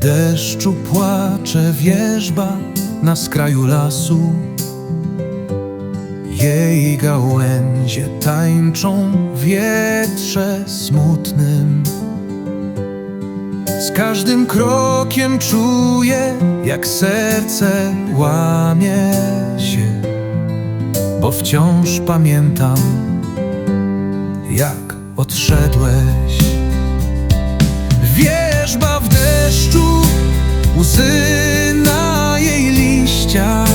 deszczu płacze wierzba na skraju lasu. Jej gałęzie tańczą w wietrze smutnym. Z każdym krokiem czuję, jak serce łamie się, bo wciąż pamiętam, jak odszedłeś. Łzy na jej liściach.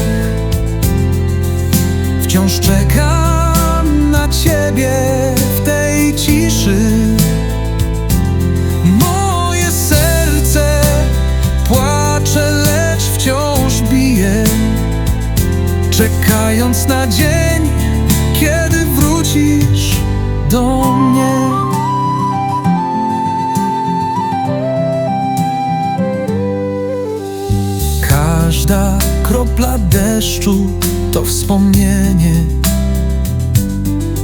Wciąż czekam na ciebie w tej ciszy. Moje serce płacze, lecz wciąż bije, czekając na dzień, kiedy wrócisz do mnie. Każda kropla deszczu to wspomnienie.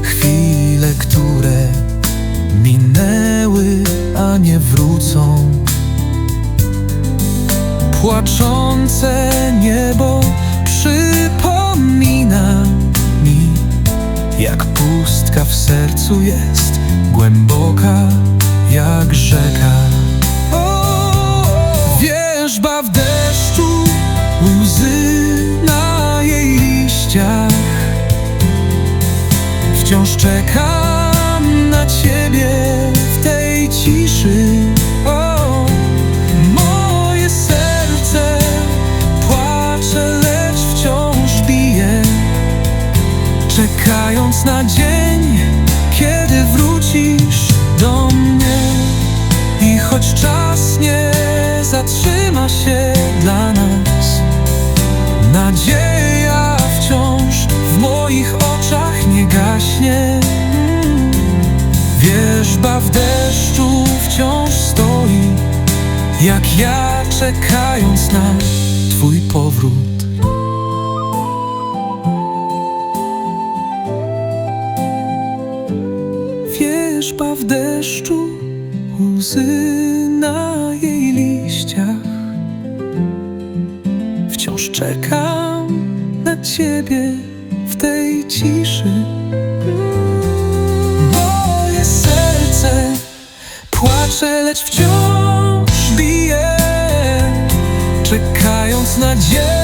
Chwile, które minęły, a nie wrócą. Płaczące niebo przypomina mi, jak pustka w sercu jest, głęboka jak rzeka. Wciąż czekam na ciebie w tej ciszy. O, moje serce płacze, lecz wciąż bije, czekając na dzień, Wierzba w deszczu wciąż stoi, jak ja czekając na Twój powrót. Wierzba w deszczu, łzy na jej liściach. Wciąż czekam na ciebie w tej ciszy. Lecz wciąż bije, czekając na dzień,